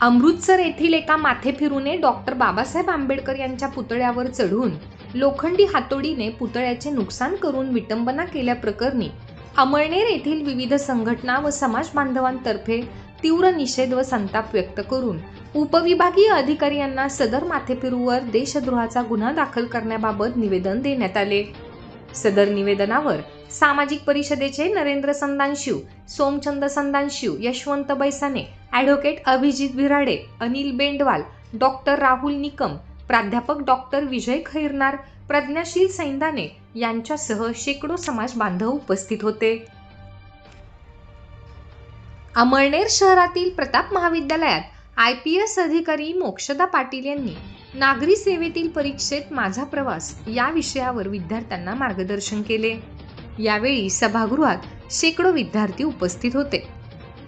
अमृतसर येथील एका माथेफिरूने डॉक्टर बाबासाहेब आंबेडकर यांच्या पुतळ्यावर चढून लोखंडी हातोडीने पुतळ्याचे नुकसान करून विटंबना केल्याप्रकरणी अमळनेर येथील विविध संघटना व समाज बांधवांतर्फे तीव्र निषेध व संताप व्यक्त करून उपविभागीय अधिकारी यांना सदर माथेफिरूवर देशद्रोहाचा गुन्हा दाखल करण्याबाबत निवेदन देण्यात आले. सदर निवेदनावर सामाजिक परिषदेचे नरेंद्र संदानशिव सोमचंद संदानशिव यशवंत बैसाने ॲडव्होकेट अभिजित बिराडे अनिल बेंडवाल डॉक्टर राहुल निकम प्राध्यापक डॉक्टर विजय खैरनार प्रज्ञाशील सैंदाने यांच्यासह शेकडो समाज बांधव उपस्थित होते. अमळनेर शहरातील प्रताप महाविद्यालयात आय पी एस अधिकारी मोक्षदा पाटील यांनी नागरी सेवेतील परीक्षेत माझा प्रवास या विषयावर विद्यार्थ्यांना मार्गदर्शन केले. यावेळी सभागृहात शेकडो विद्यार्थी उपस्थित होते.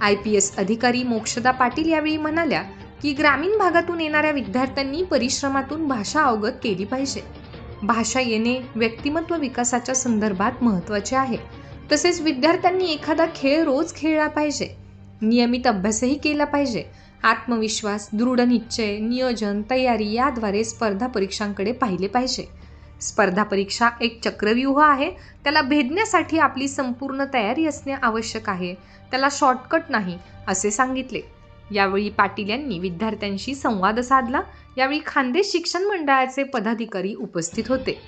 आय पी एस अधिकारी मोक्षदा पाटील यावेळी म्हणाल्या की ग्रामीण भागातून येणाऱ्या विद्यार्थ्यांनी परिश्रमातून भाषा अवगत केली पाहिजे. भाषा येणे व्यक्तिमत्व विकासाच्या संदर्भात महत्त्वाचे आहे. तसेच विद्यार्थ्यांनी एखादा खेळ रोज खेळला पाहिजे. नियमित अभ्यासही केला पाहिजे. आत्मविश्वास दृढ निश्चय नियोजन तयारी याद्वारे स्पर्धा परीक्षांकडे पाहिले पाहिजे. स्पर्धा परीक्षा एक चक्रव्यूह आहे. त्याला भेदण्यासाठी आपली संपूर्ण तयारी असणे आवश्यक आहे. त्याला शॉर्टकट नाही असे सांगितले. यावेळी पाटील यांनी विद्यार्थ्यांशी संवाद साधला. यावेळी खानदेश शिक्षण मंडळाचे पदाधिकारी उपस्थित होते.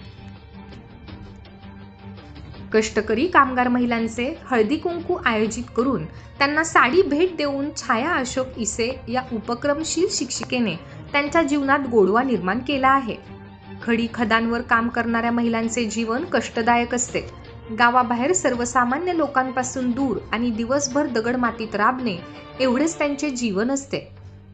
कष्टकरी कामगार महिलांचे हळदी कुंकू आयोजित करून त्यांना साडी भेट देऊन छाया अशोक इसे या उपक्रमशील शिक्षिकेने त्यांच्या जीवनात गोडवा निर्माण केला आहे. खडी खदांवर काम करणाऱ्या महिलांचे जीवन कष्टदायक असते. गावाबाहेर सर्वसामान्य लोकांपासून दूर आणि दिवसभर दगड मातीत राबणे एवढेच त्यांचे जीवन असते.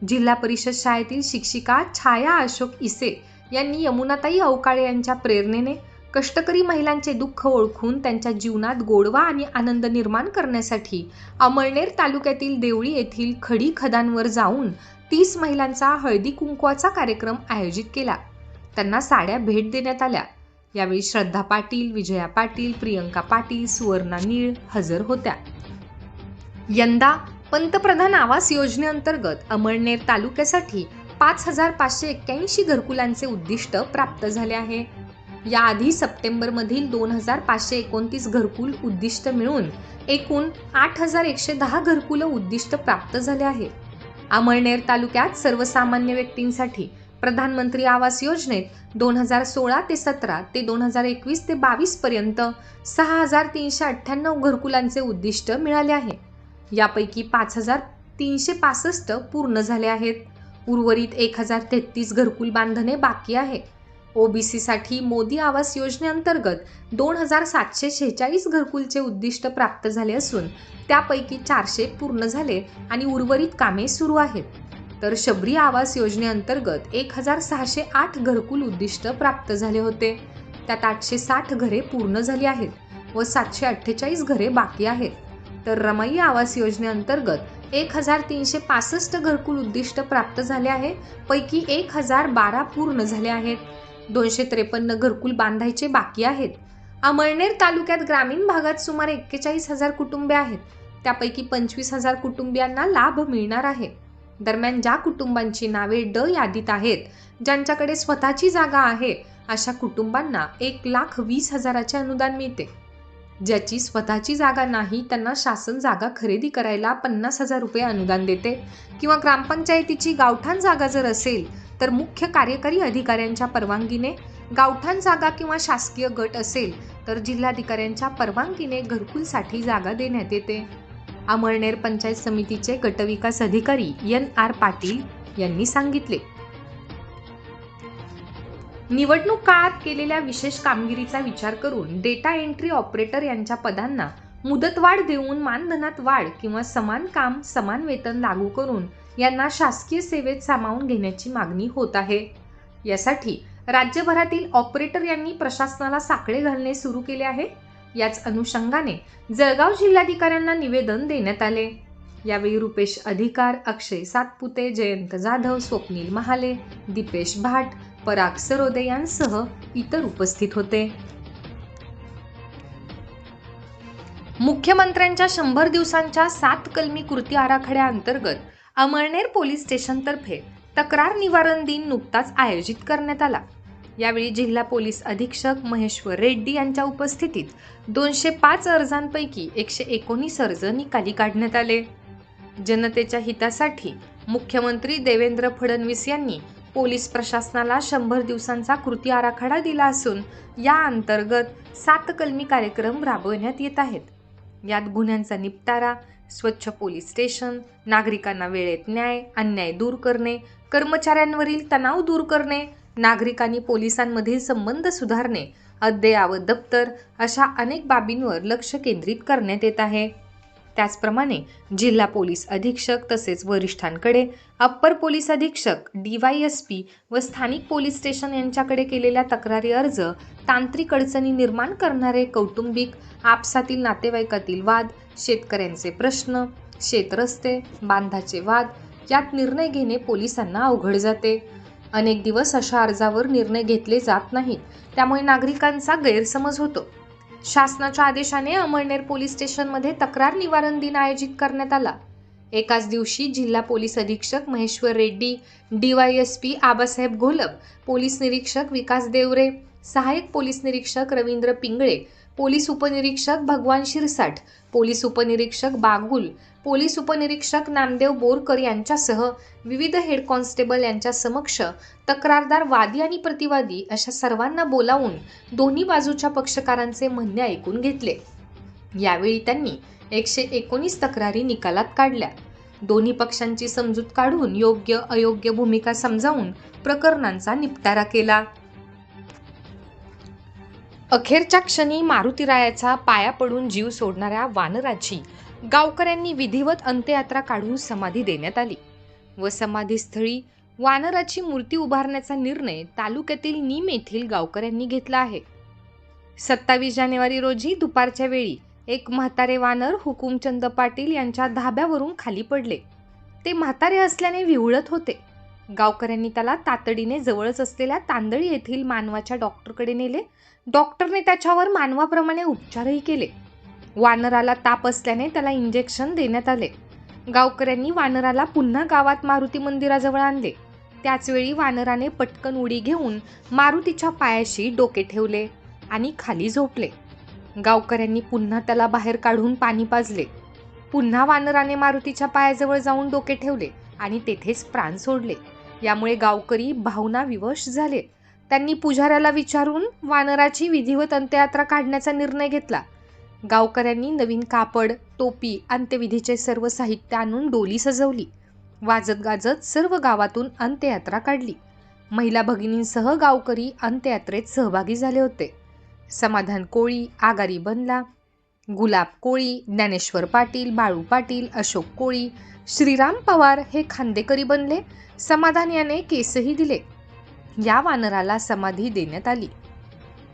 जिल्हा परिषद शाळेतील शिक्षिका छाया अशोक इसे यांनी यमुनाताई अवकाळे यांच्या प्रेरणेने कष्टकरी महिलांचे दुःख ओळखून त्यांच्या जीवनात गोडवा आणि आनंद निर्माण करण्यासाठी अमळनेर तालुक्यातील देवळी येथील खडी खदांवर जाऊन तीस महिलांचा हळदी कुंकवाचा कार्यक्रम आयोजित केला. त्यांना साड्या भेट देण्यात आल्या. यावेळी श्रद्धा पाटील विजया पाटील प्रियंका पाटील सुवर्णा नीळ हजर होत्या. यंदा पंतप्रधान आवास योजनेअंतर्गत अमळनेर तालुक्यासाठी पाच हजार पाचशे एक्क्याऐंशी घरकुलांचे उद्दिष्ट प्राप्त झाले आहे. याआधी सप्टेंबरमधील दोन हजार पाचशे एकोणतीस घरकुल उद्दिष्ट मिळून एकूण आठ हजार एकशे दहा घरकुलं उद्दिष्ट प्राप्त झाले आहे. अमळनेर तालुक्यात सर्वसामान्य व्यक्तींसाठी प्रधानमंत्री आवास योजनेत दोन हजार सोळा ते सतरा ते दोन हजार एकवीस ते बावीस पर्यंत सहा हजार तीनशे अठ्ठ्याण्णव घरकुलांचे उद्दिष्ट मिळाले आहे. यापैकी पाच हजार तीनशे पासष्ट पूर्ण झाले आहेत. उर्वरित एक हजार तेहतीस घरकुल बांधणे बाकी आहे. ओबीसीसाठी मोदी आवास योजनेअंतर्गत दोन हजार सातशे शेहेचाळीस घरकुलचे उद्दिष्ट प्राप्त झाले असून त्यापैकी चारशे पूर्ण झाले आणि उर्वरित कामे सुरू आहेत. तर शबरी आवास योजनेअंतर्गत एक हजार सहाशे आठ घरकुल उद्दिष्ट प्राप्त झाले होते. त्यात आठशे साठ घरे पूर्ण झाली आहेत व सातशे अठ्ठेचाळीस घरे बाकी आहेत. तर रमाई आवास योजनेअंतर्गत एक हजार तीनशे पासष्ट घरकुल उद्दिष्ट प्राप्त झाले आहे. पैकी एक हजार बारा पूर्ण झाले आहेत. दोनशे त्रेपन्न घरकुल बांधायचे बाकी आहेत. अमळनेर तालुक्यात ग्रामीण भागात सुमारे एक्केचाळीस हजार कुटुंबे आहेत. त्यापैकी पंचवीस हजार कुटुंबियांना लाभ मिळणार आहे. दरम्यान ज्या कुटुंबांची नावे ड यादीत आहेत ज्यांच्याकडे स्वतःची जागा आहे अशा कुटुंबांना एक लाख वीस हजाराचे अनुदान मिळते. ज्याची स्वतःची जागा नाही त्यांना शासन जागा खरेदी करायला पन्नास हजार रुपये अनुदान देते. किंवा ग्रामपंचायतीची गावठाण जागा जर असेल तर मुख्य कार्यकारी अधिकाऱ्यांच्या परवानगीने गावठाण जागा किंवा शासकीय गट असेल तर जिल्हाधिकाऱ्यांच्या परवानगीने घरकुलसाठी जागा देण्यात येते. अमळनेर पंचायत समितीचे गटविकास अधिकारी एन आर पाटील यांनी सांगितले. निवडणूक काळात केलेल्या विशेष कामगिरीचा विचार करून डेटा एंट्री ऑपरेटर यांच्या पदांना मुदतवाढ देऊन मानधनात वाढ किंवा समान काम समान वेतन लागू करून यांना शासकीय सेवेत सामावून घेण्याची मागणी होत आहे. यासाठी राज्यभरातील ऑपरेटर यांनी प्रशासनाला साकडे घालणे सुरू केले आहे. याच अनुषंगाने जळगाव जिल्हाधिकाऱ्यांना निवेदन देण्यात आले. यावेळी रुपेश अधिकार अक्षय सातपुते जयंत जाधव स्वप्नील महाले दीपेश भाट पराग सरोदे यांसह इतर उपस्थित होते. मुख्यमंत्र्यांच्या शंभर दिवसांच्या सात कलमी कृती आराखड्याअंतर्गत अमळनेर पोलीस स्टेशनतर्फे तक्रार निवारण दिन नुकताच आयोजित करण्यात आला. यावेळी जिल्हा पोलीस अधीक्षक महेश्वर रेड्डी यांच्या उपस्थितीत दोनशे पाच अर्जांपैकी एकशे एकोणीस अर्ज निकाली काढण्यात आले. जनतेच्या हितासाठी मुख्यमंत्री देवेंद्र फडणवीस यांनी पोलीस प्रशासनाला शंभर दिवसांचा कृती आराखडा दिला असून या अंतर्गत सात कलमी कार्यक्रम राबवण्यात येत आहेत. यात गुन्ह्यांचा निपटारा स्वच्छ पोलीस स्टेशन नागरिकांना वेळेत न्याय अन्याय दूर करणे कर्मचाऱ्यांवरील तणाव दूर करणे नागरिकांनी पोलिसांमधील संबंध सुधारणे अद्ययावत दप्तर अशा अनेक बाबींवर लक्ष केंद्रित करण्यात येत आहे. त्याचप्रमाणे जिल्हा पोलीस अधीक्षक तसेच वरिष्ठांकडे अप्पर पोलीस अधीक्षक डी वाय एस पी व स्थानिक पोलीस स्टेशन यांच्याकडे केलेल्या तक्रारी अर्ज तांत्रिक अडचणी निर्माण करणारे कौटुंबिक आपसातील नातेवाईकातील वाद शेतकऱ्यांचे प्रश्न शेतरस्ते बांधाचे वाद यात निर्णय घेणे पोलिसांना अवघड जाते. अनेक दिवस अशा अर्जावर निर्णय घेतले जात नाहीत. त्यामुळे नागरिकांचा गैरसमज होतो. शासनाच्या आदेशाने अमळनेर पोलीस स्टेशनमध्ये तक्रार निवारण दिन आयोजित करण्यात आला. एकाच दिवशी जिल्हा पोलीस अधीक्षक महेश्वर रेड्डी डीवायएसपी आबासाहेब घोलप पोलीस निरीक्षक विकास देवरे सहाय्यक पोलीस निरीक्षक रवींद्र पिंगळे पोलीस उपनिरीक्षक भगवान शिरसाट पोलीस उपनिरीक्षक बागुल पोलीस उपनिरीक्षक नामदेव बोरकर यांच्यासह विविध हेड कॉन्स्टेबल यांच्या समक्ष तक्रारदार वादी आणि प्रतिवादी अशा सर्वांना बोलावून दोन्ही बाजूच्या पक्षकारांचे म्हणणे ऐकून घेतले. यावेळी त्यांनी एकशे एकोणीस तक्रारी निकालात काढल्या. दोन्ही पक्षांची समजूत काढून योग्य अयोग्य भूमिका समजावून प्रकरणांचा निपटारा केला. अखेरच्या क्षणी मारुतीरायाचा पाया पडून जीव सोडणाऱ्या वानराची गावकऱ्यांनी विधिवत अंत्ययात्रा काढून समाधी देण्यात आली व समाधीस्थळी वानराची मूर्ती उभारण्याचा निर्णय तालुक्यातील नीम येथील गावकऱ्यांनी घेतला आहे. सत्तावीस जानेवारी रोजी दुपारच्या वेळी एक म्हातारे वानर हुकुमचंद पाटील यांच्या धाब्यावरून खाली पडले. ते म्हातारे असल्याने विवळत होते. गावकऱ्यांनी त्याला तातडीने जवळच असलेल्या तांदळी येथील मानवाच्या डॉक्टरकडे नेले. डॉक्टरने त्याच्यावर मानवाप्रमाणे उपचारही केले. वानराला ताप असल्याने त्याला इंजेक्शन देण्यात आले. गावकऱ्यांनी वानराला पुन्हा गावात मारुती मंदिराजवळ आणले. त्याचवेळी वानराने पटकन उडी घेऊन मारुतीच्या पायाशी डोके ठेवले आणि खाली झोपले. गावकऱ्यांनी पुन्हा त्याला बाहेर काढून पाणी पाजले. पुन्हा वानराने मारुतीच्या पायाजवळ जाऊन डोके ठेवले आणि तेथेच प्राण सोडले. यामुळे गावकरी भावना विवश झाले. त्यांनी पुजाऱ्याला विचारून वानराची विधिवत अंत्ययात्रा काढण्याचा निर्णय घेतला. गावकऱ्यांनी नवीन कापड टोपी अंत्यविधीचे सर्व साहित्य आणून डोली सजवली. वाजत गाजत सर्व गावातून अंत्ययात्रा काढली. महिला भगिनींसह गावकरी अंत्ययात्रेत सहभागी झाले होते. समाधान कोळी आगारी बनला. गुलाब कोळी ज्ञानेश्वर पाटील बाळू पाटील अशोक कोळी श्रीराम पवार हे खांदेकरी बनले. समाधान याने केसही दिले. या वानराला समाधी देण्यात आली.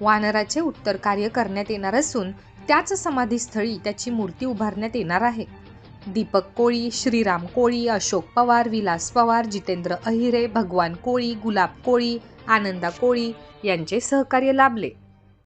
वानराचे उत्तर कार्य करण्यात येणार असून त्याच समाधीस्थळी त्याची मूर्ती उभारण्यात येणार आहे. दीपक कोळी श्रीराम कोळी अशोक पवार विलास पवार जितेंद्र अहिरे भगवान कोळी गुलाब कोळी आनंदा कोळी यांचे सहकार्य लाभले.